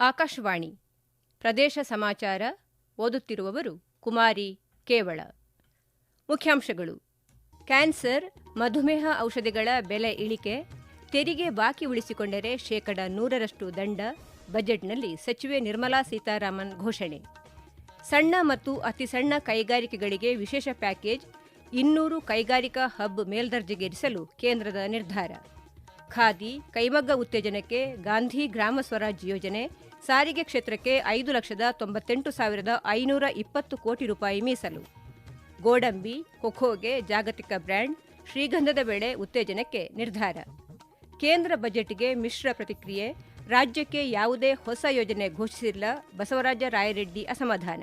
ಆಕಾಶವಾಣಿ ಪ್ರದೇಶ ಸಮಾಚಾರ ಓದುತ್ತಿರುವವರು ಕುಮಾರಿ ಕೇವಳ. ಮುಖ್ಯಾಂಶಗಳು. ಕ್ಯಾನ್ಸರ್, ಮಧುಮೇಹ ಔಷಧಿಗಳ ಬೆಲೆ ಇಳಿಕೆ, ತೆರಿಗೆ ಬಾಕಿ ಉಳಿಸಿಕೊಂಡರೆ ಶೇಕಡ ನೂರರಷ್ಟು ದಂಡ ಬಜೆಟ್ನಲ್ಲಿ ಸಚಿವೆ ನಿರ್ಮಲಾ ಸೀತಾರಾಮನ್ ಘೋಷಣೆ. ಸಣ್ಣ ಮತ್ತು ಅತಿಸಣ್ಣ ಕೈಗಾರಿಕೆಗಳಿಗೆ ವಿಶೇಷ ಪ್ಯಾಕೇಜ್ ಇನ್ನೂರು ಕೈಗಾರಿಕಾ ಹಬ್ ಮೇಲ್ದರ್ಜೆಗೇರಿಸಲು ಕೇಂದ್ರದ ನಿರ್ಧಾರ. ಖಾದಿ, ಕೈಮಗ್ಗ ಉತ್ತೇಜನಕ್ಕೆ ಗಾಂಧಿ ಗ್ರಾಮ ಸ್ವರಾಜ್ ಯೋಜನೆ ಸಾರಿಗೆ ಕ್ಷೇತ್ರಕ್ಕೆ ಐದು ಲಕ್ಷದ ತೊಂಬತ್ತೆಂಟು ಸಾವಿರದ ಐನೂರ ಇಪ್ಪತ್ತು ಕೋಟಿ ರೂಪಾಯಿ ಮೀಸಲು. ಗೋಡಂಬಿ ಕೊಖೋಗೆ ಜಾಗತಿಕ ಬ್ರ್ಯಾಂಡ್, ಶ್ರೀಗಂಧದ ಬೆಳೆ ಉತ್ತೇಜನಕ್ಕೆ ನಿರ್ಧಾರ. ಕೇಂದ್ರ ಬಜೆಟ್ಗೆ ಮಿಶ್ರ ಪ್ರತಿಕ್ರಿಯೆ, ರಾಜ್ಯಕ್ಕೆ ಯಾವುದೇ ಹೊಸ ಯೋಜನೆ ಘೋಷಿಸಿಲ್ಲ ಬಸವರಾಜ ರಾಯರೆಡ್ಡಿ ಅಸಮಾಧಾನ.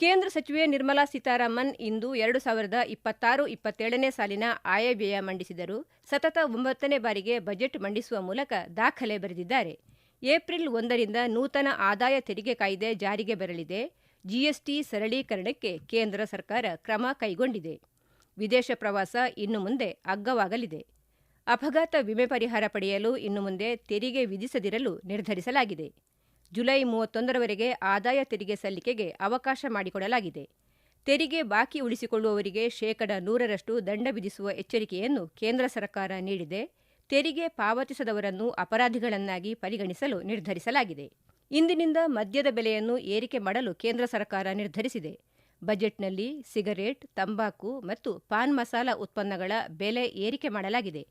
ಕೇಂದ್ರ ಸಚಿವೆ ನಿರ್ಮಲಾ ಸೀತಾರಾಮನ್ ಇಂದು ಎರಡು ಸಾವಿರದ ಇಪ್ಪತ್ತಾರು ಇಪ್ಪತ್ತೇಳನೇ ಸಾಲಿನ ಆಯವ್ಯಯ ಮಂಡಿಸಿದರು. ಸತತ ಒಂಬತ್ತನೇ ಬಾರಿಗೆ ಬಜೆಟ್ ಮಂಡಿಸುವ ಮೂಲಕ ದಾಖಲೆ ಬರೆದಿದ್ದಾರೆ. ಏಪ್ರಿಲ್ ಒಂದರಿಂದ ನೂತನ ಆದಾಯ ತೆರಿಗೆ ಕಾಯ್ದೆ ಜಾರಿಗೆ ಬರಲಿದೆ. ಜಿಎಸ್ಟಿ ಸರಳೀಕರಣಕ್ಕೆ ಕೇಂದ್ರ ಸರ್ಕಾರ ಕ್ರಮ ಕೈಗೊಂಡಿದೆ. ವಿದೇಶ ಪ್ರವಾಸ ಇನ್ನು ಮುಂದೆ ಅಗ್ಗವಾಗಲಿದೆ. ಅಪಘಾತ ವಿಮೆ ಪರಿಹಾರ ಪಡೆಯಲು ಇನ್ನು ಮುಂದೆ ತೆರಿಗೆ ವಿಧಿಸದಿರಲು ನಿರ್ಧರಿಸಲಾಗಿದೆ. ಜುಲೈ ಮೂವತ್ತೊಂದರವರೆಗೆ ಆದಾಯ ತೆರಿಗೆ ಸಲ್ಲಿಕೆಗೆ ಅವಕಾಶ ಮಾಡಿಕೊಡಲಾಗಿದೆ. ತೆರಿಗೆ ಬಾಕಿ ಉಳಿಸಿಕೊಳ್ಳುವವರಿಗೆ ಶೇಕಡ ನೂರರಷ್ಟು ದಂಡ ವಿಧಿಸುವ ಎಚ್ಚರಿಕೆಯನ್ನು ಕೇಂದ್ರ ಸರ್ಕಾರ ನೀಡಿದೆ. ತೆರಿಗೆ ಪಾವತಿಸದವರನ್ನು ಅಪರಾಧಿಗಳನ್ನಾಗಿ ಪರಿಗಣಿಸಲು ನಿರ್ಧರಿಸಲಾಗಿದೆ. ಇಂದಿನಿಂದ ಮದ್ಯದ ಬೆಲೆಯನ್ನು ಏರಿಕೆ ಮಾಡಲು ಕೇಂದ್ರ ಸರ್ಕಾರ ನಿರ್ಧರಿಸಿದೆ. ಬಜೆಟ್ನಲ್ಲಿ ಸಿಗರೇಟ್, ತಂಬಾಕು ಮತ್ತು ಪಾನ್ ಮಸಾಲ ಉತ್ಪನ್ನಗಳ ಬೆಲೆ ಏರಿಕೆ ಮಾಡಲಾಗಿದೆ.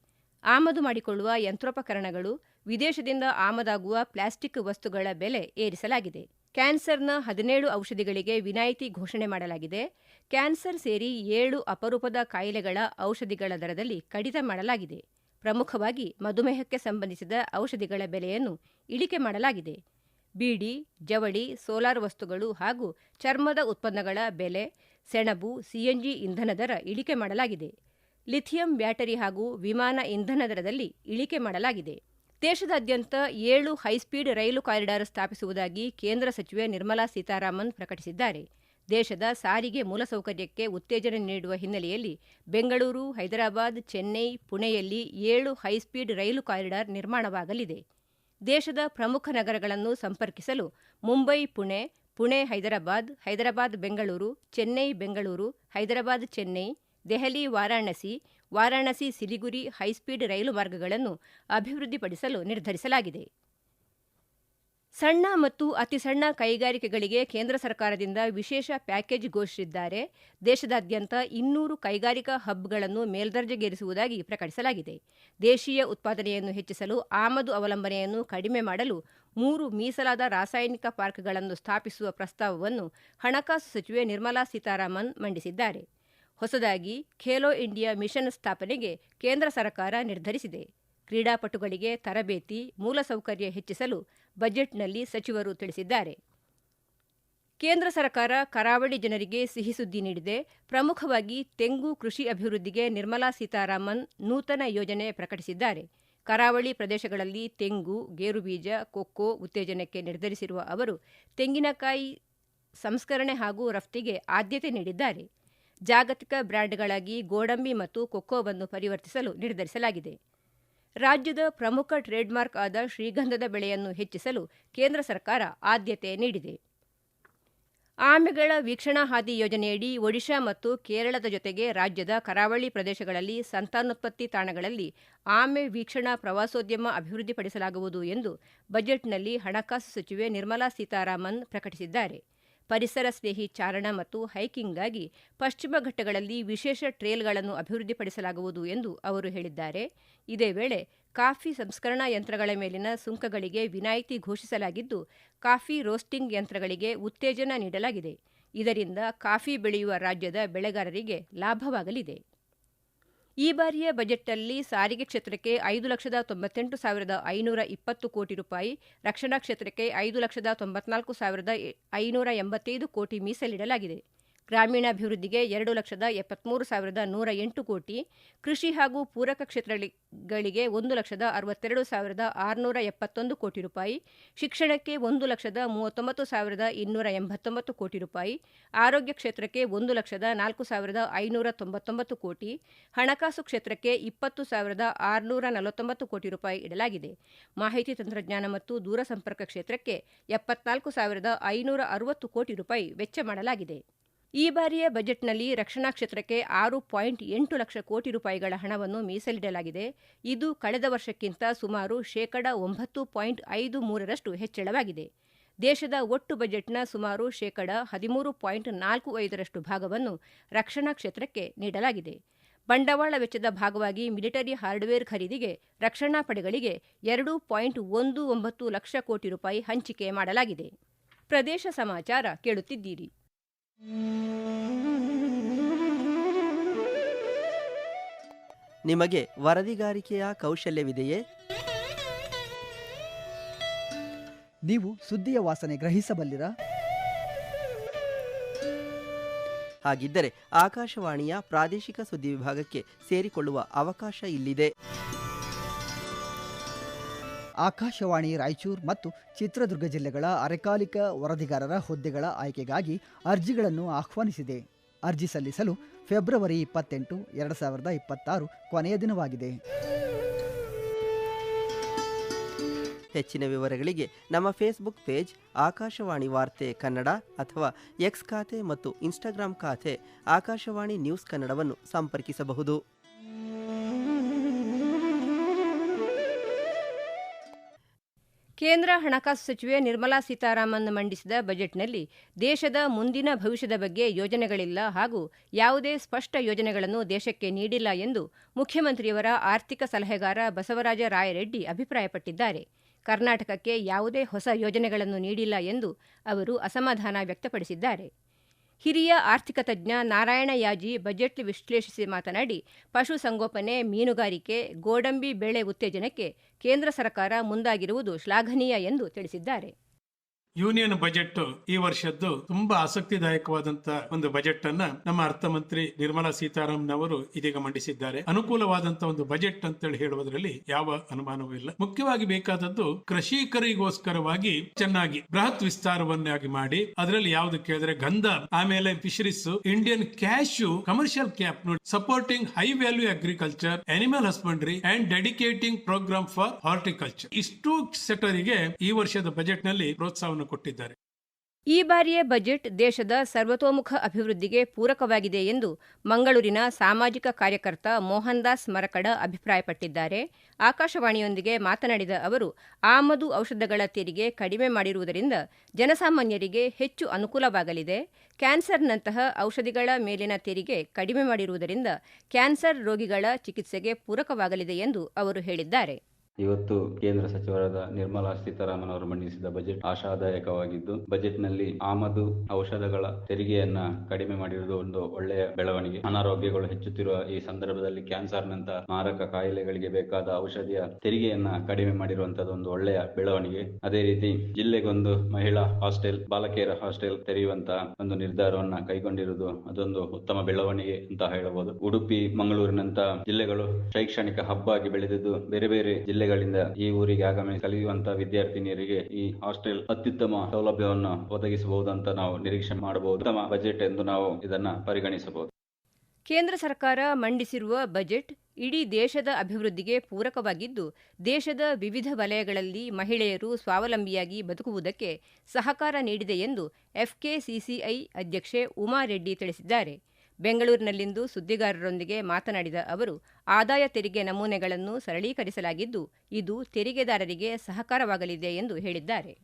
ಆಮದು ಮಾಡಿಕೊಳ್ಳುವ ಯಂತ್ರೋಪಕರಣಗಳು, ವಿದೇಶದಿಂದ ಆಮದಾಗುವ ಪ್ಲಾಸ್ಟಿಕ್ ವಸ್ತುಗಳ ಬೆಲೆ ಏರಿಸಲಾಗಿದೆ. ಕ್ಯಾನ್ಸರ್ನ ಹದಿನೇಳು ಔಷಧಿಗಳಿಗೆ ವಿನಾಯಿತಿ ಘೋಷಣೆ ಮಾಡಲಾಗಿದೆ. ಕ್ಯಾನ್ಸರ್ ಸೇರಿ ಏಳು ಅಪರೂಪದ ಕಾಯಿಲೆಗಳ ಔಷಧಿಗಳ ದರದಲ್ಲಿ ಕಡಿತ ಮಾಡಲಾಗಿದೆ. ಪ್ರಮುಖವಾಗಿ ಮಧುಮೇಹಕ್ಕೆ ಸಂಬಂಧಿಸಿದ ಔಷಧಿಗಳ ಬೆಲೆಯನ್ನು ಇಳಿಕೆ ಮಾಡಲಾಗಿದೆ. ಬೀಡಿ, ಜವಳಿ, ಸೋಲಾರ್ ವಸ್ತುಗಳು ಹಾಗೂ ಚರ್ಮದ ಉತ್ಪನ್ನಗಳ ಬೆಲೆ, ಸೆಣಬು, ಸಿಎನ್ಜಿ ಇಂಧನ ದರ ಇಳಿಕೆ ಮಾಡಲಾಗಿದೆ. ಲಿಥಿಯಂ ಬ್ಯಾಟರಿ ಹಾಗೂ ವಿಮಾನ ಇಂಧನ ದರದಲ್ಲಿ ಇಳಿಕೆ ಮಾಡಲಾಗಿದೆ. ದೇಶದಾದ್ಯಂತ ಏಳು ಹೈಸ್ಪೀಡ್ ರೈಲು ಕಾರಿಡಾರ್ ಸ್ಥಾಪಿಸುವುದಾಗಿ ಕೇಂದ್ರ ಸಚಿವೆ ನಿರ್ಮಲಾ ಸೀತಾರಾಮನ್ ಪ್ರಕಟಿಸಿದ್ದಾರೆ. ದೇಶದ ಸಾರಿಗೆ ಮೂಲಸೌಕರ್ಯಕ್ಕೆ ಉತ್ತೇಜನ ನೀಡುವ ಹಿನ್ನೆಲೆಯಲ್ಲಿ ಬೆಂಗಳೂರು, ಹೈದರಾಬಾದ್, ಚೆನ್ನೈ, ಪುಣೆಯಲ್ಲಿ ಏಳು ಹೈಸ್ಪೀಡ್ ರೈಲು ಕಾರಿಡಾರ್ ನಿರ್ಮಾಣವಾಗಲಿದೆ. ದೇಶದ ಪ್ರಮುಖ ನಗರಗಳನ್ನು ಸಂಪರ್ಕಿಸಲು ಮುಂಬೈ, ಪುಣೆ ಪುಣೆ, ಹೈದರಾಬಾದ್ ಹೈದರಾಬಾದ್, ಬೆಂಗಳೂರು, ಚೆನ್ನೈ, ಬೆಂಗಳೂರು, ಹೈದರಾಬಾದ್, ಚೆನ್ನೈ, ದೆಹಲಿ, ವಾರಾಣಸಿ ವಾರಾಣಸಿ, ಸಿಲಿಗುರಿ ಹೈಸ್ಪೀಡ್ ರೈಲು ಮಾರ್ಗಗಳನ್ನು ಅಭಿವೃದ್ಧಿಪಡಿಸಲು ನಿರ್ಧರಿಸಲಾಗಿದೆ. ಸಣ್ಣ ಮತ್ತು ಅತಿಸಣ್ಣ ಕೈಗಾರಿಕೆಗಳಿಗೆ ಕೇಂದ್ರ ಸರ್ಕಾರದಿಂದ ವಿಶೇಷ ಪ್ಯಾಕೇಜ್ ಘೋಷಿಸಿದ್ದಾರೆ. ದೇಶದಾದ್ಯಂತ ಇನ್ನೂರು ಕೈಗಾರಿಕಾ ಹಬ್ಗಳನ್ನು ಮೇಲ್ದರ್ಜೆಗೇರಿಸುವುದಾಗಿ ಪ್ರಕಟಿಸಲಾಗಿದೆ. ದೇಶೀಯ ಉತ್ಪಾದನೆಯನ್ನು ಹೆಚ್ಚಿಸಲು ಆಮದು ಅವಲಂಬನೆಯನ್ನು ಕಡಿಮೆ ಮಾಡಲು ಮೂರು ಮೀಸಲಾದ ರಾಸಾಯನಿಕ ಪಾರ್ಕ್ಗಳನ್ನು ಸ್ಥಾಪಿಸುವ ಪ್ರಸ್ತಾವವನ್ನು ಹಣಕಾಸು ಸಚಿವೆ ನಿರ್ಮಲಾ ಸೀತಾರಾಮನ್ ಮಂಡಿಸಿದ್ದಾರೆ. ಹೊಸದಾಗಿ ಖೇಲೋ ಇಂಡಿಯಾ ಮಿಷನ್ ಸ್ಥಾಪನೆಗೆ ಕೇಂದ್ರ ಸರ್ಕಾರ ನಿರ್ಧರಿಸಿದೆ. ಕ್ರೀಡಾಪಟುಗಳಿಗೆ ತರಬೇತಿ, ಮೂಲಸೌಕರ್ಯ ಹೆಚ್ಚಿಸಲು ಬಜೆಟ್ನಲ್ಲಿ ಸಚಿವರು ತಿಳಿಸಿದ್ದಾರೆ. ಕೇಂದ್ರ ಸರ್ಕಾರ ಕರಾವಳಿ ಜನರಿಗೆ ಸಿಹಿ ಸುದ್ದಿ ನೀಡಿದೆ. ಪ್ರಮುಖವಾಗಿ ತೆಂಗು ಕೃಷಿ ಅಭಿವೃದ್ಧಿಗೆ ನಿರ್ಮಲಾ ಸೀತಾರಾಮನ್ ನೂತನ ಯೋಜನೆ ಪ್ರಕಟಿಸಿದ್ದಾರೆ. ಕರಾವಳಿ ಪ್ರದೇಶಗಳಲ್ಲಿ ತೆಂಗು ಗೇರುಬೀಜ ಕೊಕ್ಕೋ ಉತ್ತೇಜನಕ್ಕೆ ನಿರ್ಧರಿಸಿರುವ ಅವರು ತೆಂಗಿನಕಾಯಿ ಸಂಸ್ಕರಣೆ ಹಾಗೂ ರಫ್ತಿಗೆ ಆದ್ಯತೆ ನೀಡಿದ್ದಾರೆ. ಜಾಗತಿಕ ಬ್ರ್ಯಾಂಡ್ಗಳಾಗಿ ಗೋಡಂಬಿ ಮತ್ತು ಕೊಕ್ಕೋವನ್ನು ಪರಿವರ್ತಿಸಲು ನಿರ್ಧರಿಸಲಾಗಿದೆ. ರಾಜ್ಯದ ಪ್ರಮುಖ ಟ್ರೇಡ್ಮಾರ್ಕ್ ಆದ ಶ್ರೀಗಂಧದ ಬೆಳೆಯನ್ನು ಹೆಚ್ಚಿಸಲು ಕೇಂದ್ರ ಸರ್ಕಾರ ಆದ್ಯತೆ ನೀಡಿದೆ. ಆಮೆಗಳ ವೀಕ್ಷಣಾ ಹಾದಿ ಯೋಜನೆಯಡಿ ಒಡಿಶಾ ಮತ್ತು ಕೇರಳದ ಜೊತೆಗೆ ರಾಜ್ಯದ ಕರಾವಳಿ ಪ್ರದೇಶಗಳಲ್ಲಿ ಸಂತಾನೋತ್ಪತ್ತಿ ತಾಣಗಳಲ್ಲಿ ಆಮೆ ವೀಕ್ಷಣಾ ಪ್ರವಾಸೋದ್ಯಮ ಅಭಿವೃದ್ಧಿಪಡಿಸಲಾಗುವುದು ಎಂದು ಬಜೆಟ್ನಲ್ಲಿ ಹಣಕಾಸು ಸಚಿವೆ ನಿರ್ಮಲಾ ಸೀತಾರಾಮನ್ ಪ್ರಕಟಿಸಿದ್ದಾರೆ. ಪರಿಸರ ಸ್ನೇಹಿ ಚಾರಣ ಮತ್ತು ಹೈಕಿಂಗ್ಗಾಗಿ ಪಶ್ಚಿಮ ಘಟ್ಟಗಳಲ್ಲಿ ವಿಶೇಷ ಟ್ರೇಲ್ಗಳನ್ನು ಅಭಿವೃದ್ಧಿಪಡಿಸಲಾಗುವುದು ಎಂದು ಅವರು ಹೇಳಿದ್ದಾರೆ. ಇದೇ ವೇಳೆ ಕಾಫಿ ಸಂಸ್ಕರಣಾ ಯಂತ್ರಗಳ ಮೇಲಿನ ಸುಂಕಗಳಿಗೆ ವಿನಾಯಿತಿ ಘೋಷಿಸಲಾಗಿದ್ದು, ಕಾಫಿ ರೋಸ್ಟಿಂಗ್ ಯಂತ್ರಗಳಿಗೆ ಉತ್ತೇಜನ ನೀಡಲಾಗಿದೆ. ಇದರಿಂದ ಕಾಫಿ ಬೆಳೆಯುವ ರಾಜ್ಯದ ಬೆಳೆಗಾರರಿಗೆ ಲಾಭವಾಗಲಿದೆ. ಈ ಬಾರಿಯ ಬಜೆಟ್ನಲ್ಲಿ ಸಾರಿಗೆ ಕ್ಷೇತ್ರಕ್ಕೆ ಐದು ಲಕ್ಷದ ತೊಂಬತ್ತೆಂಟು ಸಾವಿರದ ಐನೂರ ಇಪ್ಪತ್ತು ಕೋಟಿ ರೂಪಾಯಿ, ರಕ್ಷಣಾ ಕ್ಷೇತ್ರಕ್ಕೆ ಐದು ಲಕ್ಷದ ತೊಂಬತ್ನಾಲ್ಕು ಸಾವಿರದ ಐನೂರ ಎಂಬತ್ತೈದು ಕೋಟಿ ಮೀಸಲಿಡಲಾಗಿದೆ. ಗ್ರಾಮೀಣಾಭಿವೃದ್ಧಿಗೆ ಎರಡು ಲಕ್ಷದ ಎಪ್ಪತ್ಮೂರು ಸಾವಿರದ ನೂರ ಎಂಟು ಕೋಟಿ, ಕೃಷಿ ಹಾಗೂ ಪೂರಕ ಕ್ಷೇತ್ರಗಳಿಗೆ ಒಂದು ಲಕ್ಷದ ಅರವತ್ತೆರಡು ಸಾವಿರದ ಆರುನೂರ ಎಪ್ಪತ್ತೊಂದು ಕೋಟಿ ರೂಪಾಯಿ, ಶಿಕ್ಷಣಕ್ಕೆ ಒಂದು ಲಕ್ಷದ ಮೂವತ್ತೊಂಬತ್ತು ಸಾವಿರದ ಇನ್ನೂರ ಎಂಬತ್ತೊಂಬತ್ತು ಕೋಟಿ ರೂಪಾಯಿ, ಆರೋಗ್ಯ ಕ್ಷೇತ್ರಕ್ಕೆ ಒಂದು ಲಕ್ಷದ ನಾಲ್ಕು ಸಾವಿರದ ಐನೂರ ತೊಂಬತ್ತೊಂಬತ್ತು ಕೋಟಿ, ಹಣಕಾಸು ಕ್ಷೇತ್ರಕ್ಕೆ ಇಪ್ಪತ್ತು ಸಾವಿರದ ಆರುನೂರ ನಲವತ್ತೊಂಬತ್ತು ಕೋಟಿ ರೂಪಾಯಿ ಇಡಲಾಗಿದೆ. ಮಾಹಿತಿ ತಂತ್ರಜ್ಞಾನ ಮತ್ತು ದೂರಸಂಪರ್ಕ ಕ್ಷೇತ್ರಕ್ಕೆ ಎಪ್ಪತ್ನಾಲ್ಕು ಸಾವಿರದ ಐನೂರ ಅರವತ್ತು ಕೋಟಿ ರೂಪಾಯಿ ವೆಚ್ಚ ಮಾಡಲಾಗಿದೆ. ಈ ಬಾರಿಯ ಬಜೆಟ್ನಲ್ಲಿ ರಕ್ಷಣಾ ಕ್ಷೇತ್ರಕ್ಕೆ ಆರು ಪಾಯಿಂಟ್ ಎಂಟು ಲಕ್ಷ ಕೋಟಿ ರೂಪಾಯಿಗಳ ಹಣವನ್ನು ಮೀಸಲಿಡಲಾಗಿದೆ. ಇದು ಕಳೆದ ವರ್ಷಕ್ಕಿಂತ ಸುಮಾರು ಶೇಕಡ ಒಂಬತ್ತು ಪಾಯಿಂಟ್ ಐದು ಮೂರರಷ್ಟು ಹೆಚ್ಚಳವಾಗಿದೆ. ದೇಶದ ಒಟ್ಟು ಬಜೆಟ್ನ ಸುಮಾರು ಶೇಕಡ ಹದಿಮೂರು ಪಾಯಿಂಟ್ ನಾಲ್ಕು ಐದರಷ್ಟು ಭಾಗವನ್ನು ರಕ್ಷಣಾ ಕ್ಷೇತ್ರಕ್ಕೆ ನೀಡಲಾಗಿದೆ. ಬಂಡವಾಳ ವೆಚ್ಚದ ಭಾಗವಾಗಿ ಮಿಲಿಟರಿ ಹಾರ್ಡ್ವೇರ್ ಖರೀದಿಗೆ ರಕ್ಷಣಾ ಪಡೆಗಳಿಗೆ ಎರಡು ಪಾಯಿಂಟ್ ಒಂದು ಒಂಬತ್ತು ಲಕ್ಷ ಕೋಟಿ ರೂಪಾಯಿ ಹಂಚಿಕೆ ಮಾಡಲಾಗಿದೆ. ಪ್ರದೇಶ ಸಮಾಚಾರ ಕೇಳುತ್ತಿದ್ದೀರಿ. ನಿಮಗೆ ವರದಿಗಾರಿಕೆಯ ಕೌಶಲ್ಯವಿದೆಯೇ? ನೀವು ಸುದ್ದಿಯ ವಾಸನೆ ಗ್ರಹಿಸಬಲ್ಲಿರಾ? ಹಾಗಿದ್ದರೆ ಆಕಾಶವಾಣಿಯ ಪ್ರಾದೇಶಿಕ ಸುದ್ದಿ ವಿಭಾಗಕ್ಕೆ ಸೇರಿಕೊಳ್ಳುವ ಅವಕಾಶ ಇಲ್ಲಿದೆ. ಆಕಾಶವಾಣಿ, ರಾಯಚೂರು ಮತ್ತು ಚಿತ್ರದುರ್ಗ ಜಿಲ್ಲೆಗಳ ಅರೆಕಾಲಿಕ ವರದಿಗಾರರ ಹುದ್ದೆಗಳ ಆಯ್ಕೆಗಾಗಿ ಅರ್ಜಿಗಳನ್ನು ಆಹ್ವಾನಿಸಿದೆ. ಅರ್ಜಿ ಸಲ್ಲಿಸಲು ಫೆಬ್ರವರಿ ಇಪ್ಪತ್ತೆಂಟು, ಎರಡು ಸಾವಿರದ ಇಪ್ಪತ್ತಾರು ಕೊನೆಯ ದಿನವಾಗಿದೆ. ಹೆಚ್ಚಿನ ವಿವರಗಳಿಗೆ ನಮ್ಮ ಫೇಸ್ಬುಕ್ ಪೇಜ್ ಆಕಾಶವಾಣಿ ವಾರ್ತೆ ಕನ್ನಡ ಅಥವಾ ಎಕ್ಸ್ ಖಾತೆ ಮತ್ತು ಇನ್ಸ್ಟಾಗ್ರಾಂ ಖಾತೆ ಆಕಾಶವಾಣಿ ನ್ಯೂಸ್ ಕನ್ನಡವನ್ನು ಸಂಪರ್ಕಿಸಬಹುದು. ಕೇಂದ್ರ ಹಣಕಾಸು ಸಚಿವೆ ನಿರ್ಮಲಾ ಸೀತಾರಾಮನ್ ಮಂಡಿಸಿದ ಬಜೆಟ್ನಲ್ಲಿ ದೇಶದ ಮುಂದಿನ ಭವಿಷ್ಯದ ಬಗ್ಗೆ ಯೋಜನೆಗಳಿಲ್ಲ ಹಾಗೂ ಯಾವುದೇ ಸ್ಪಷ್ಟ ಯೋಜನೆಗಳನ್ನು ದೇಶಕ್ಕೆ ನೀಡಿಲ್ಲ ಎಂದು ಮುಖ್ಯಮಂತ್ರಿಯವರ ಆರ್ಥಿಕ ಸಲಹೆಗಾರ ಬಸವರಾಜ ರಾಯರೆಡ್ಡಿ ಅಭಿಪ್ರಾಯಪಟ್ಟಿದ್ದಾರೆ. ಕರ್ನಾಟಕಕ್ಕೆ ಯಾವುದೇ ಹೊಸ ಯೋಜನೆಗಳನ್ನು ನೀಡಿಲ್ಲ ಎಂದು ಅವರು ಅಸಮಾಧಾನ ವ್ಯಕ್ತಪಡಿಸಿದ್ದಾರೆ. ಹಿರಿಯ ಆರ್ಥಿಕ ತಜ್ಞ ನಾರಾಯಣ ಯಾಜಿ ಬಜೆಟ್ ವಿಶ್ಲೇಷಿಸಿ ಮಾತನಾಡಿ ಪಶುಸಂಗೋಪನೆ ಮೀನುಗಾರಿಕೆ, ಗೋಡಂಬಿ ಬೆಳೆ ಉತ್ತೇಜನಕ್ಕೆ ಕೇಂದ್ರ ಸರ್ಕಾರ ಮುಂದಾಗಿರುವುದು ಶ್ಲಾಘನೀಯ ಎಂದು ತಿಳಿಸಿದ್ದಾರೆ. ಯೂನಿಯನ್ ಬಜೆಟ್ ಈ ವರ್ಷದ್ದು ತುಂಬಾ ಆಸಕ್ತಿದಾಯಕವಾದಂತ ಒಂದು ಬಜೆಟ್ ಅನ್ನ ನಮ್ಮ ಅರ್ಥಮಂತ್ರಿ ನಿರ್ಮಲಾ ಸೀತಾರಾಮನ್ ಅವರು ಇದೀಗ ಮಂಡಿಸಿದ್ದಾರೆ. ಅನುಕೂಲವಾದಂತ ಒಂದು ಬಜೆಟ್ ಅಂತೇಳಿ ಹೇಳುವುದರಲ್ಲಿ ಯಾವ ಅನುಮಾನವೂ ಇಲ್ಲ. ಮುಖ್ಯವಾಗಿ ಬೇಕಾದದ್ದು ಕೃಷಿಕರಿಗೋಸ್ಕರವಾಗಿ ಚೆನ್ನಾಗಿ ಬೃಹತ್ ವಿಸ್ತಾರವನ್ನಾಗಿ ಮಾಡಿ, ಅದರಲ್ಲಿ ಯಾವ್ದು ಕೇಳಿದ್ರೆ ಗಂಧ ಆಮೇಲೆ fisheries Indian cashew commercial cap ನೋಡಿ supporting high value agriculture animal husbandry and dedicating program for horticulture ಇಷ್ಟು ಸೆಕ್ಟರಿಗೆ ಈ ವರ್ಷದ ಬಜೆಟ್ನಲ್ಲಿ ಕೊಟ್ಟಿದ್ದಾರೆ. ಈ ಬಾರಿಯ ಬಜೆಟ್ ದೇಶದ ಸರ್ವತೋಮುಖ ಅಭಿವೃದ್ಧಿಗೆ ಪೂರಕವಾಗಿದೆ ಎಂದು ಮಂಗಳೂರಿನ ಸಾಮಾಜಿಕ ಕಾರ್ಯಕರ್ತ ಮೋಹನ್ ದಾಸ್ ಮರಕಡ ಅಭಿಪ್ರಾಯಪಟ್ಟಿದ್ದಾರೆ. ಆಕಾಶವಾಣಿಯೊಂದಿಗೆ ಮಾತನಾಡಿದ ಅವರು, ಆಮದು ಔಷಧಗಳ ತೆರಿಗೆ ಕಡಿಮೆ ಮಾಡಿರುವುದರಿಂದ ಜನಸಾಮಾನ್ಯರಿಗೆ ಹೆಚ್ಚು ಅನುಕೂಲವಾಗಲಿದೆ. ಕ್ಯಾನ್ಸರ್ನಂತಹ ಔಷಧಿಗಳ ಮೇಲಿನ ತೆರಿಗೆ ಕಡಿಮೆ ಮಾಡಿರುವುದರಿಂದ ಕ್ಯಾನ್ಸರ್ ರೋಗಿಗಳ ಚಿಕಿತ್ಸೆಗೆ ಪೂರಕವಾಗಲಿದೆ ಎಂದು ಅವರು ಹೇಳಿದ್ದಾರೆ. ಇವತ್ತು ಕೇಂದ್ರ ಸಚಿವರಾದ ನಿರ್ಮಲಾ ಸೀತಾರಾಮನ್ ಅವರು ಮಂಡಿಸಿದ ಬಜೆಟ್ ಆಶಾದಾಯಕವಾಗಿದ್ದು, ಬಜೆಟ್ನಲ್ಲಿ ಆಮದು, ಔಷಧಗಳ ತೆರಿಗೆಯನ್ನ ಕಡಿಮೆ ಮಾಡಿರುವುದು ಒಂದು ಒಳ್ಳೆಯ ಬೆಳವಣಿಗೆ. ಅನಾರೋಗ್ಯಗಳು ಹೆಚ್ಚುತ್ತಿರುವ ಈ ಸಂದರ್ಭದಲ್ಲಿ ಕ್ಯಾನ್ಸರ್ನಂತಹ ಮಾರಕ ಕಾಯಿಲೆಗಳಿಗೆ ಬೇಕಾದ ಔಷಧಿಯ ತೆರಿಗೆಯನ್ನ ಕಡಿಮೆ ಮಾಡಿರುವಂತದ್ದು ಒಂದು ಒಳ್ಳೆಯ ಬೆಳವಣಿಗೆ. ಅದೇ ರೀತಿ ಜಿಲ್ಲೆಗೊಂದು ಮಹಿಳಾ ಹಾಸ್ಟೆಲ್, ಬಾಲಕಿಯರ ಹಾಸ್ಟೆಲ್ ತೆರೆಯುವಂತ ಒಂದು ನಿರ್ಧಾರವನ್ನ ಕೈಗೊಂಡಿರುವುದು ಅದೊಂದು ಉತ್ತಮ ಬೆಳವಣಿಗೆ ಅಂತ ಹೇಳಬಹುದು ಉಡುಪಿ ಮಂಗಳೂರಿನಂತ ಜಿಲ್ಲೆಗಳು ಶೈಕ್ಷಣಿಕ ಹಬ್ಬ ಆಗಿ ಬೆಳೆದಿದ್ದು, ಬೇರೆ ಬೇರೆ ಜಿಲ್ಲೆಗಳಿಂದ ಈ ಊರಿಗೆ ಆಗಮಿಸಿ ಕಲಿಯುವಂತ ವಿದ್ಯಾರ್ಥಿನಿಯರಿಗೆ ಈ ಹಾಸ್ಟೆಲ್ ಅತ್ಯುತ್ತಮ ಸೌಲಭ್ಯವನ್ನು ಒದಗಿಸಬಹುದು ಅಂತ ನಾವು ನಿರೀಕ್ಷೆ ಮಾಡಬಹುದು. ಉತ್ತಮ ಬಜೆಟ್ ಎಂದು ನಾವು ಇದನ್ನ ಪರಿಗಣಿಸಬಹುದು. ಕೇಂದ್ರ ಸರ್ಕಾರ ಮಂಡಿಸಿರುವ ಬಜೆಟ್ ಇಡೀ ದೇಶದ ಅಭಿವೃದ್ಧಿಗೆ ಪೂರಕವಾಗಿದ್ದು, ದೇಶದ ವಿವಿಧ ವಲಯಗಳಲ್ಲಿ ಮಹಿಳೆಯರು ಸ್ವಾವಲಂಬಿಯಾಗಿ ಬದುಕುವುದಕ್ಕೆ ಸಹಕಾರ ನೀಡಿದೆ ಎಂದು ಎಫ್ಕೆಸಿಸಿಐ ಅಧ್ಯಕ್ಷೆ ಉಮಾರೆಡ್ಡಿ ತಿಳಿಸಿದ್ದಾರೆ. ಬೆಂಗಳೂರಿನಲ್ಲಿಂದು ಸುದ್ದಿಗಾರರೊಂದಿಗೆ ಮಾತನಾಡಿದ ಅವರು ಆದಾಯ ತೆರಿಗೆ ನಮೂನೆಗಳನ್ನು ಸರಳೀಕರಿಸಲಾಗಿದ್ದು ಇದು ತೆರಿಗೆದಾರರಿಗೆ ಸಹಕಾರವಾಗಲಿದೆ ಎಂದು ಹೇಳಿದ್ದಾರೆ.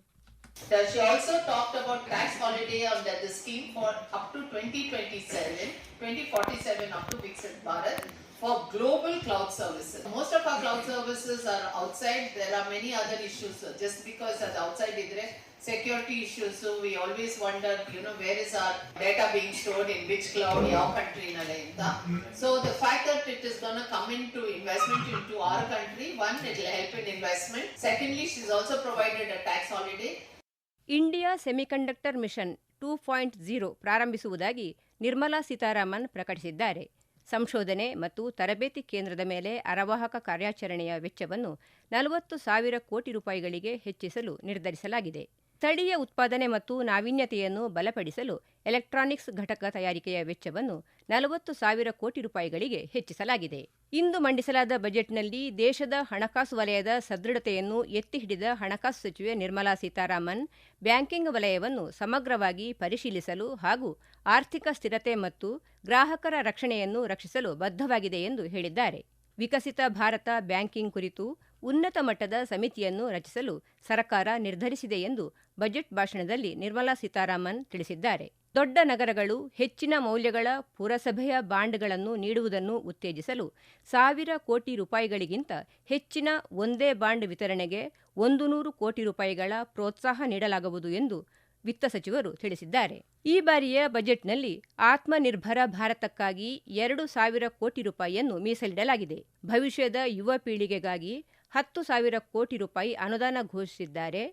She also talked about tax holiday under the scheme for up to 2027, 2047 up to Viksit Bharat? For global cloud services. Most of our cloud services are outside. There are many other issues. Just because at outside idre security issues, so we always wonder, you know, where is our data being stored in which cloud, your country. So the fact that it is going to come into investment into our country, one, it will help in investment. Secondly, she's also provided a tax holiday. India semiconductor mission two point zero ಪ್ರಾರಂಭಿಸುವುದಾಗಿ Nirmala Sitharaman ಪ್ರಕಟಿಸಿದ್ದಾರೆ ಸಂಶೋಧನೆ ಮತ್ತು ತರಬೇತಿ ಕೇಂದ್ರದ ಮೇಲೆ ಅರವಾಹಕ ಕಾರ್ಯಾಚರಣೆಯ ವೆಚ್ಚವನ್ನು ನಲವತ್ತು ಸಾವಿರ ಕೋಟಿ ರೂಪಾಯಿಗಳಿಗೆ ಹೆಚ್ಚಿಸಲು ನಿರ್ಧರಿಸಲಾಗಿದೆ. ಸ್ಥಳೀಯ ಉತ್ಪಾದನೆ ಮತ್ತು ನಾವೀನ್ಯತೆಯನ್ನು ಬಲಪಡಿಸಲು ಎಲೆಕ್ಟ್ರಾನಿಕ್ಸ್ ಘಟಕ ತಯಾರಿಕೆಯ ವೆಚ್ಚವನ್ನು ನಲವತ್ತು ಸಾವಿರ ಕೋಟಿ ರೂಪಾಯಿಗಳಿಗೆ ಹೆಚ್ಚಿಸಲಾಗಿದೆ. ಇಂದು ಮಂಡಿಸಲಾದ ಬಜೆಟ್ನಲ್ಲಿ ದೇಶದ ಹಣಕಾಸು ವಲಯದ ಸದೃಢತೆಯನ್ನು ಎತ್ತಿ ಹಿಡಿದ ಹಣಕಾಸು ಸಚಿವೆ ನಿರ್ಮಲಾ ಸೀತಾರಾಮನ್, ಬ್ಯಾಂಕಿಂಗ್ ವಲಯವನ್ನು ಸಮಗ್ರವಾಗಿ ಪರಿಶೀಲಿಸಲು ಹಾಗೂ ಆರ್ಥಿಕ ಸ್ಥಿರತೆ ಮತ್ತು ಗ್ರಾಹಕರ ರಕ್ಷಣೆಯನ್ನು ರಕ್ಷಿಸಲು ಬದ್ಧವಾಗಿದೆ ಎಂದು ಹೇಳಿದ್ದಾರೆ. ವಿಕಸಿತ ಭಾರತ ಬ್ಯಾಂಕಿಂಗ್ ಕುರಿತು ಉನ್ನತ ಮಟ್ಟದ ಸಮಿತಿಯನ್ನು ರಚಿಸಲು ಸರ್ಕಾರ ನಿರ್ಧರಿಸಿದೆ ಎಂದು ಬಜೆಟ್ ಭಾಷಣದಲ್ಲಿ ನಿರ್ಮಲಾ ಸೀತಾರಾಮನ್ ತಿಳಿಸಿದ್ದಾರೆ. ದೊಡ್ಡ ನಗರಗಳು ಹೆಚ್ಚಿನ ಮೌಲ್ಯಗಳ ಪುರಸಭೆಯ ಬಾಂಡ್ಗಳನ್ನು ನೀಡುವುದನ್ನು ಉತ್ತೇಜಿಸಲು ಸಾವಿರ ಕೋಟಿ ರೂಪಾಯಿಗಳಿಗಿಂತ ಹೆಚ್ಚಿನ ಒಂದೇ ಬಾಂಡ್ ವಿತರಣೆಗೆ ಒಂದು ನೂರು ಕೋಟಿ ರೂಪಾಯಿಗಳ ಪ್ರೋತ್ಸಾಹ ನೀಡಲಾಗುವುದು ಎಂದು ವಿತ್ತ ಸಚಿವರು ತಿಳಿಸಿದ್ದಾರೆ. ಈ ಬಾರಿಯ ಬಜೆಟ್ನಲ್ಲಿ ಆತ್ಮನಿರ್ಭರ ಭಾರತಕ್ಕಾಗಿ ಎರಡು ಸಾವಿರ ಕೋಟಿ ರೂಪಾಯಿಯನ್ನು ಮೀಸಲಿಡಲಾಗಿದೆ. ಭವಿಷ್ಯದ ಯುವ ಪೀಳಿಗೆಗಾಗಿ ಹತ್ತು ಸಾವಿರ ಕೋಟಿ ರೂಪಾಯಿ ಅನುದಾನ ಘೋಷಿಸಿದ್ದಾರೆ.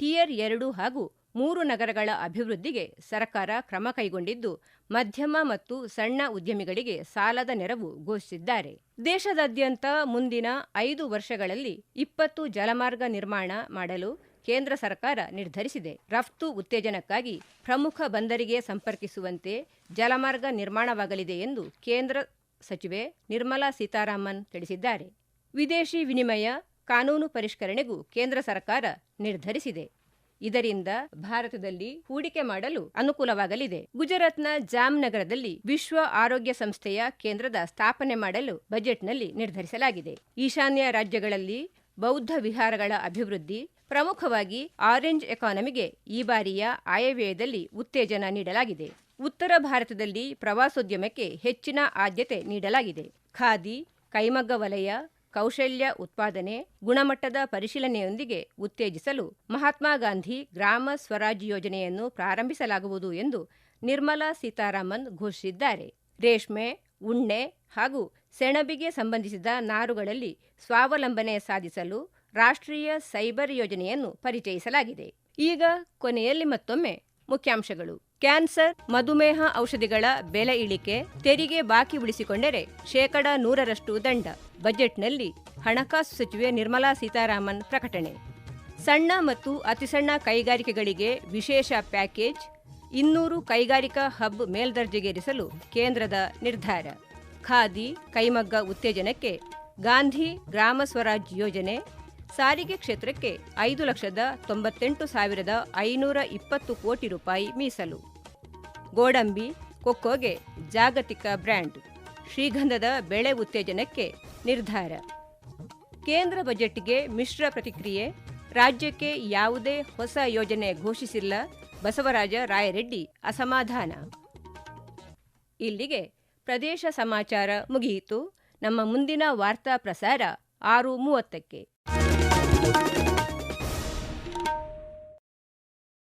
ಟಿಯರ್ ಎರಡು ಹಾಗೂ ಮೂರು ನಗರಗಳ ಅಭಿವೃದ್ಧಿಗೆ ಸರ್ಕಾರ ಕ್ರಮ ಕೈಗೊಂಡಿದ್ದು, ಮಧ್ಯಮ ಮತ್ತು ಸಣ್ಣ ಉದ್ಯಮಿಗಳಿಗೆ ಸಾಲದ ನೆರವು ಘೋಷಿಸಿದ್ದಾರೆ. ದೇಶದಾದ್ಯಂತ ಮುಂದಿನ ಐದು ವರ್ಷಗಳಲ್ಲಿ ಇಪ್ಪತ್ತು ಜಲಮಾರ್ಗ ನಿರ್ಮಾಣ ಮಾಡಲು ಕೇಂದ್ರ ಸರ್ಕಾರ ನಿರ್ಧರಿಸಿದೆ. ರಫ್ತು ಉತ್ತೇಜನಕ್ಕಾಗಿ ಪ್ರಮುಖ ಬಂದರಿಗೆ ಸಂಪರ್ಕಿಸುವಂತೆ ಜಲಮಾರ್ಗ ನಿರ್ಮಾಣವಾಗಲಿದೆ ಎಂದು ಕೇಂದ್ರ ಸಚಿವೆ ನಿರ್ಮಲಾ ಸೀತಾರಾಮನ್ ತಿಳಿಸಿದ್ದಾರೆ. ವಿದೇಶಿ ವಿನಿಮಯ ಕಾನೂನು ಪರಿಷ್ಕರಣೆಗೂ ಕೇಂದ್ರ ಸರ್ಕಾರ ನಿರ್ಧರಿಸಿದೆ. ಇದರಿಂದ ಭಾರತದಲ್ಲಿ ಹೂಡಿಕೆ ಮಾಡಲು ಅನುಕೂಲವಾಗಲಿದೆ. ಗುಜರಾತ್ನ ಜಾಮ್ನಗರದಲ್ಲಿ ವಿಶ್ವ ಆರೋಗ್ಯ ಸಂಸ್ಥೆಯ ಕೇಂದ್ರದ ಸ್ಥಾಪನೆ ಮಾಡಲು ಬಜೆಟ್ನಲ್ಲಿ ನಿರ್ಧರಿಸಲಾಗಿದೆ. ಈಶಾನ್ಯ ರಾಜ್ಯಗಳಲ್ಲಿ ಬೌದ್ಧ ವಿಹಾರಗಳ ಅಭಿವೃದ್ಧಿ, ಪ್ರಮುಖವಾಗಿ ಆರೆಂಜ್ ಎಕಾನಮಿಗೆ ಈ ಬಾರಿಯ ಆಯವ್ಯಯದಲ್ಲಿ ಉತ್ತೇಜನ ನೀಡಲಾಗಿದೆ. ಉತ್ತರ ಭಾರತದಲ್ಲಿ ಪ್ರವಾಸೋದ್ಯಮಕ್ಕೆ ಹೆಚ್ಚಿನ ಆದ್ಯತೆ ನೀಡಲಾಗಿದೆ. ಖಾದಿ, ಕೈಮಗ್ಗ ವಲಯ ಕೌಶಲ್ಯ ಉತ್ಪಾದನೆ ಗುಣಮಟ್ಟದ ಪರಿಶೀಲನೆಯೊಂದಿಗೆ ಉತ್ತೇಜಿಸಲು ಮಹಾತ್ಮ ಗಾಂಧಿ ಗ್ರಾಮ ಸ್ವರಾಜ್ ಯೋಜನೆಯನ್ನು ಪ್ರಾರಂಭಿಸಲಾಗುವುದು ಎಂದು ನಿರ್ಮಲಾ ಸೀತಾರಾಮನ್ ಘೋಷಿಸಿದ್ದಾರೆ. ರೇಷ್ಮೆ, ಉಣ್ಣೆ ಹಾಗೂ ಸೆಣಬಿಗೆ ಸಂಬಂಧಿಸಿದ ನಾರುಗಳಲ್ಲಿ ಸ್ವಾವಲಂಬನೆ ಸಾಧಿಸಲು ರಾಷ್ಟ್ರೀಯ ಸೈಬರ್ ಯೋಜನೆಯನ್ನು ಪರಿಚಯಿಸಲಾಗಿದೆ. ಈಗ ಕೊನೆಯಲ್ಲಿ ಮತ್ತೊಮ್ಮೆ ಮುಖ್ಯಾಂಶಗಳು. ಕ್ಯಾನ್ಸರ್, ಮಧುಮೇಹ, ಔಷಧಿಗಳ ಬೆಲೆ ಇಳಿಕೆ, ತೆರಿಗೆ ಬಾಕಿ ಉಳಿಸಿಕೊಂಡರೆ ಶೇಕಡ ನೂರರಷ್ಟು ದಂಡ. ಬಜೆಟ್ನಲ್ಲಿ ಹಣಕಾಸು ಸಚಿವೆ ನಿರ್ಮಲಾ ಸೀತಾರಾಮನ್ ಪ್ರಕಟಣೆ. ಸಣ್ಣ ಮತ್ತು ಅತಿಸಣ್ಣ ಕೈಗಾರಿಕೆಗಳಿಗೆ ವಿಶೇಷ ಪ್ಯಾಕೇಜ್, ಇನ್ನೂರು ಕೈಗಾರಿಕಾ ಹಬ್ ಮೇಲ್ದರ್ಜೆಗೇರಿಸಲು ಕೇಂದ್ರದ ನಿರ್ಧಾರ. ಖಾದಿ, ಕೈಮಗ್ಗ ಉತ್ತೇಜನಕ್ಕೆ ಗಾಂಧಿ ಗ್ರಾಮ ಸ್ವರಾಜ್ ಯೋಜನೆ, ಸಾರಿಗೆ ಕ್ಷೇತ್ರಕ್ಕೆ ಐದು ಲಕ್ಷದ ತೊಂಬತ್ತೆಂಟು ಸಾವಿರದ ಐನೂರ ಇಪ್ಪತ್ತು ಕೋಟಿ ರೂಪಾಯಿ ಮೀಸಲು. ಗೋಡಂಬಿ, ಕೊಕ್ಕೋಗೆ ಜಾಗತಿಕ ಬ್ರ್ಯಾಂಡ್, ಶ್ರೀಗಂಧದ ಬೆಳೆ ಉತ್ತೇಜನಕ್ಕೆ ನಿರ್ಧಾರ. ಕೇಂದ್ರ ಬಜೆಟ್ಗೆ ಮಿಶ್ರ ಪ್ರತಿಕ್ರಿಯೆ, ರಾಜ್ಯಕ್ಕೆ ಯಾವುದೇ ಹೊಸ ಯೋಜನೆ ಘೋಷಿಸಿಲ್ಲ, ಬಸವರಾಜ ರಾಯರೆಡ್ಡಿ ಅಸಮಾಧಾನ. ಇಲ್ಲಿಗೆ ಪ್ರದೇಶ ಸಮಾಚಾರ ಮುಗಿಯಿತು. ನಮ್ಮ ಮುಂದಿನ ವಾರ್ತಾ ಪ್ರಸಾರ ಆರು ಮೂವತ್ತಕ್ಕೆ.